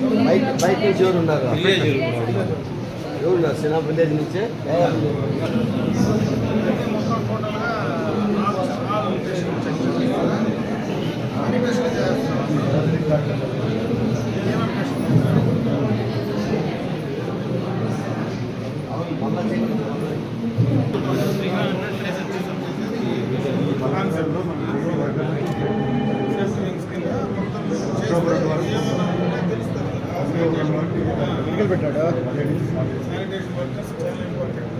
నుంచి ఎవరు ఉన్నారు ఎవరు సినా విలేజ్ నుంచే శానిటేషన్ వర్కర్స్ చాలా ఇంపార్టెంట్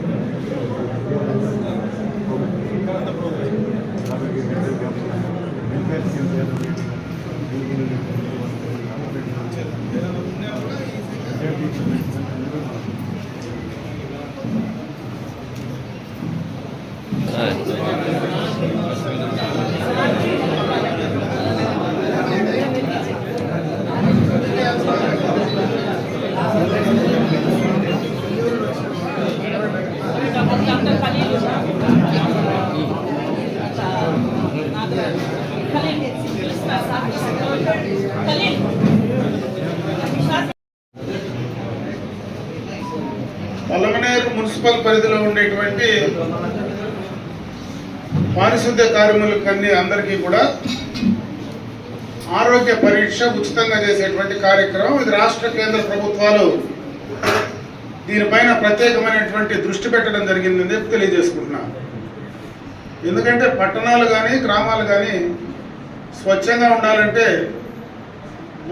పల్లమనేరు మున్సిపల్ పరిధిలో ఉండేటువంటి పారిశుద్ధ్య కార్మికులకు కన్నీ అందరికీ కూడా ఆరోగ్య పరీక్ష ఉచితంగా చేసేటువంటి కార్యక్రమం. ఇది రాష్ట్ర కేంద్ర ప్రభుత్వాలు దీనిపైన ప్రత్యేకమైనటువంటి దృష్టి పెట్టడం జరిగిందని చెప్పి తెలియజేసుకుంటున్నాను ఎందుకంటే పట్టణాలు కానీ గ్రామాలు కానీ స్వచ్ఛంగా ఉండాలంటే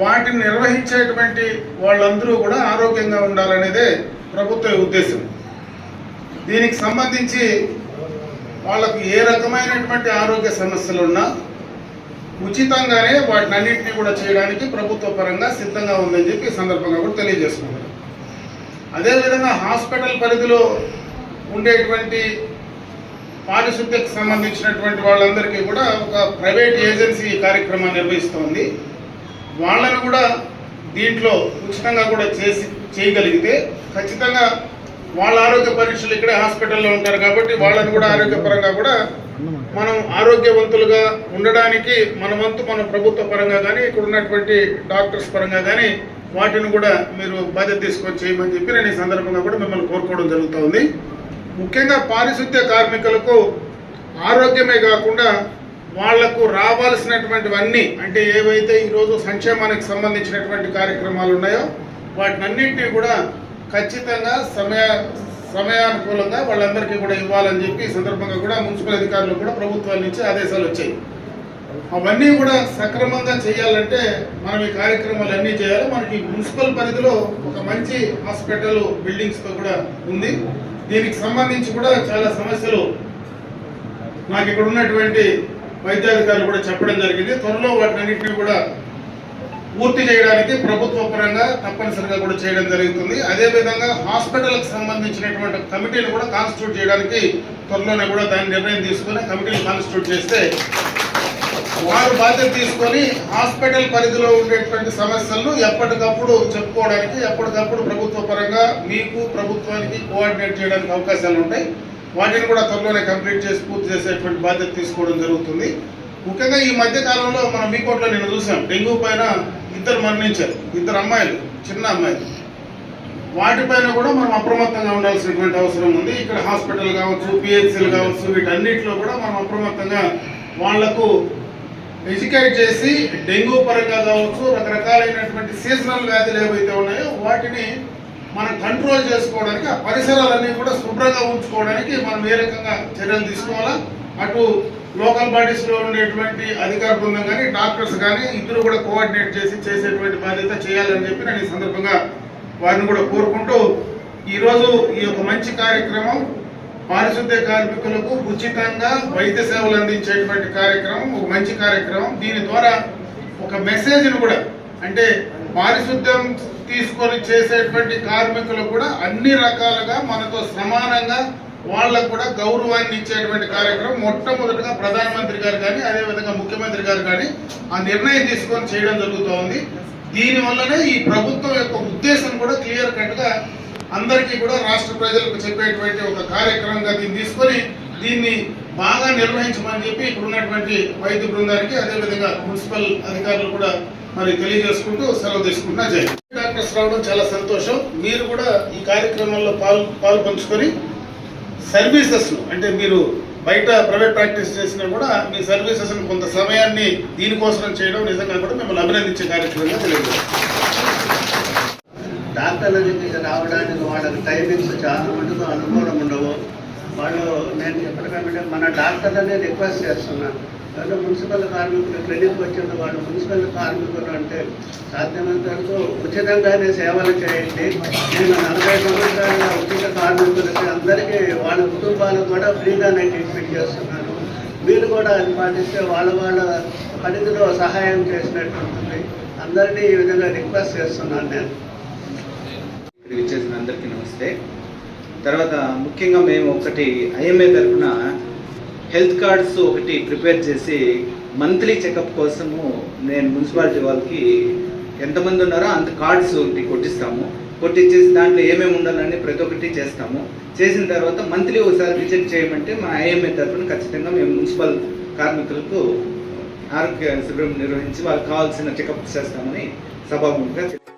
వాటిని నిర్వహించేటువంటి వాళ్ళందరూ కూడా ఆరోగ్యంగా ఉండాలనేదే ప్రభుత్వ ఉద్దేశం. దీనికి సంబంధించి వాళ్ళకు ఏ రకమైనటువంటి ఆరోగ్య సమస్యలు ఉన్నా ఉచితంగానే వాటిని అన్నింటినీ కూడా చేయడానికి ప్రభుత్వ పరంగా సిద్ధంగా ఉందని చెప్పి సందర్భంగా కూడా తెలియజేసుకున్నారు అదేవిధంగా హాస్పిటల్ పరిధిలో ఉండేటువంటి పారిశుద్ధ్యకు సంబంధించినటువంటి వాళ్ళందరికీ కూడా ఒక ప్రైవేట్ ఏజెన్సీ కార్యక్రమాన్ని నిర్వహిస్తోంది. వాళ్ళను కూడా దీంట్లో ఉచితంగా కూడా చేసి చేయగలిగితే ఖచ్చితంగా వాళ్ళ ఆరోగ్య పరీక్షలు ఇక్కడే హాస్పిటల్లో ఉంటారు కాబట్టి వాళ్ళని కూడా ఆరోగ్యపరంగా కూడా మనం ఆరోగ్యవంతులుగా ఉండడానికి మన వంతు మన ప్రభుత్వ పరంగా కానీ ఇక్కడ ఉన్నటువంటి డాక్టర్స్ పరంగా కానీ వాటిని కూడా మీరు బాధ్యత తీసుకొని చేయమని చెప్పి నేను ఈ సందర్భంగా కూడా మిమ్మల్ని కోరుకోవడం జరుగుతోంది. ముఖ్యంగా పారిశుద్ధ్య కార్మికులకు ఆరోగ్యమే కాకుండా వాళ్ళకు రావాల్సినటువంటివన్నీ అంటే ఏవైతే ఈరోజు సంక్షేమానికి సంబంధించినటువంటి కార్యక్రమాలు ఉన్నాయో వాటినన్నింటినీ కూడా ఖచ్చితంగా సమయ సమయానుకూలంగా వాళ్ళందరికీ కూడా ఇవ్వాలని చెప్పి ఈ సందర్భంగా కూడా మున్సిపల్ అధికారులు కూడా ప్రభుత్వాల నుంచి ఆదేశాలు వచ్చాయి. అవన్నీ కూడా సక్రమంగా చేయాలంటే మనం ఈ కార్యక్రమాలు అన్నీ చేయాలి. మనకి మున్సిపల్ పరిధిలో ఒక మంచి హాస్పిటల్ బిల్డింగ్స్తో కూడా ఉంది. దీనికి సంబంధించి కూడా చాలా సమస్యలు నాకు ఇక్కడ ఉన్నటువంటి వైద్యాధికారులు కూడా చెప్పడం జరిగింది. త్వరలో వాటినన్నింటినీ కూడా పూర్తి చేయడానికి ప్రభుత్వ పరంగా తప్పనిసరిగా కూడా చేయడం జరుగుతుంది. అదేవిధంగా హాస్పిటల్కి సంబంధించినటువంటి కమిటీని కూడా కాన్స్టిట్యూట్ చేయడానికి త్వరలోనే కూడా దాని నిర్ణయం తీసుకొని కమిటీని కాన్స్టిట్యూట్ చేస్తే వారు బాధ్యత తీసుకొని హాస్పిటల్ పరిధిలో ఉండేటువంటి సమస్యలను ఎప్పటికప్పుడు చెప్పుకోవడానికి ఎప్పటికప్పుడు ప్రభుత్వ పరంగా మీకు ప్రభుత్వానికి కోఆర్డినేట్ చేయడానికి అవకాశాలు ఉంటాయి. వాటిని కూడా త్వరలోనే కంప్లీట్ చేసి పూర్తి చేసేటువంటి బాధ్యత తీసుకోవడం జరుగుతుంది. ముఖ్యంగా ఈ మధ్య కాలంలో మనం మీ కోట్లో నేను చూసాం డెంగ్యూ పైన ఇద్దరు మరణించారు. ఇద్దరు అమ్మాయిలు చిన్న అమ్మాయిలు. వాటిపైన కూడా మనం అప్రమత్తంగా ఉండాల్సినటువంటి అవసరం ఉంది. ఇక్కడ హాస్పిటల్ కావచ్చు పిహెచ్సిలు కావచ్చు వీటన్నిటిలో కూడా మనం అప్రమత్తంగా వాళ్ళకు ఎడ్యుకేట్ చేసి డెంగ్యూ పరంగా కావచ్చు రకరకాలైనటువంటి సీజనల్ వ్యాధులు ఏవైతే ఉన్నాయో వాటిని మనం కంట్రోల్ చేసుకోవడానికి ఆ పరిసరాలన్నీ కూడా శుభ్రంగా ఉంచుకోవడానికి మనం ఏ రకంగా చర్యలు తీసుకోవాలా? అటు లోకల్ బాడీస్లో ఉండేటువంటి అధికార బృందం కానీ డాక్టర్స్ కానీ ఇద్దరు కూడా కోఆర్డినేట్ చేసి చేసేటువంటి బాధ్యత చేయాలని చెప్పి నేను ఈ సందర్భంగా వారిని కూడా కోరుకుంటూ ఈరోజు ఈ యొక్క మంచి కార్యక్రమం పారిశుద్ధ్య కార్మికులకు ఉచితంగా వైద్య సేవలు అందించేటువంటి కార్యక్రమం ఒక మంచి కార్యక్రమం. దీని ద్వారా ఒక మెసేజ్ను కూడా అంటే పారిశుద్ధ్యం తీసుకొని చేసేటువంటి కార్మికులు కూడా అన్ని రకాలుగా మనతో సమానంగా వాళ్ళకు కూడా గౌరవాన్ని ఇచ్చేటువంటి కార్యక్రమం మొట్టమొదటిగా ప్రధానమంత్రి గారు కానీ అదేవిధంగా ముఖ్యమంత్రి గారు కానీ ఆ నిర్ణయం తీసుకొని చేయడం జరుగుతూ ఉంది ఈ ప్రభుత్వం యొక్క ఉద్దేశం కూడా క్లియర్ కట్గా అందరికీ కూడా రాష్ట్ర ప్రజలకు చెప్పేటువంటి ఒక కార్యక్రమంగా దీన్ని తీసుకొని దీన్ని బాగా నిర్వహించమని చెప్పి ఇక్కడ ఉన్నటువంటి వైద్య బృందానికి అదేవిధంగా మున్సిపల్ అధికారులు కూడా మరి తెలియజేసుకుంటూ సెలవు తీసుకుంటున్నా. జై డాక్టర్స్ రావడం చాలా సంతోషం. మీరు కూడా ఈ కార్యక్రమంలో పాలు పాలు పంచుకొని సర్వీసెస్ అంటే మీరు బయట ప్రైవేట్ ప్రాక్టీస్ చేసినా కూడా మీ సర్వీసెస్ కొంత సమయాన్ని దీనికోసం చేయడం నిజంగా కూడా మిమ్మల్ని అభినందించే కార్యక్రమంగా తెలియదు డాక్టర్ల దగ్గరికి రావడానికి వాళ్ళకి టైమింగ్స్ చాలా మటుకు అనుకూలం ఉండవు. వాళ్ళు నేను ఎప్పటికంటే మన డాక్టర్లనే రిక్వెస్ట్ చేస్తున్నాను అంటే మున్సిపల్ కార్మికులు క్లినిక్ వచ్చిన వాళ్ళు మున్సిపల్ కార్మికులు అంటే సాధ్యమైనంత వరకు ఉచితంగానే సేవలు చేయండి. నేను నలభై సంవత్సరాల ఉచిత కార్మికులకి అందరికీ వాళ్ళ కుటుంబాలకు కూడా ఫ్రీగానే ట్రీట్మెంట్ చేస్తున్నాను. మీరు కూడా అది పాటిస్తే వాళ్ళ వాళ్ళ పరిధిలో సహాయం చేసినట్టు ఉంటుంది. అందరినీ ఈ విధంగా రిక్వెస్ట్ చేస్తున్నాను నేను. ఇక్కడికి వచ్చేసిన అందరికీ నమస్తే. తర్వాత ముఖ్యంగా మేము ఒకటి ఐఎంఏ తరఫున హెల్త్ కార్డ్స్ ఒకటి ప్రిపేర్ చేసి మంత్లీ చెకప్ కోసము నేను మున్సిపాలిటీ వాళ్ళకి ఎంతమంది ఉన్నారో అంత కార్డ్స్ ఒకటి కొట్టిస్తాము. కొట్టించేసి దాంట్లో ఏమేమి ఉండాలని ప్రతి ఒక్కటి చేస్తాము. చేసిన తర్వాత మంత్లీ ఒకసారి విజిట్ చేయమంటే మా ఐఎంఏ తరఫున ఖచ్చితంగా మేము మున్సిపల్ కార్మికులకు ఆరోగ్య శిబిరం నిర్వహించి వాళ్ళకి కావాల్సిన చెకప్ చేస్తామని సభాముఖంగా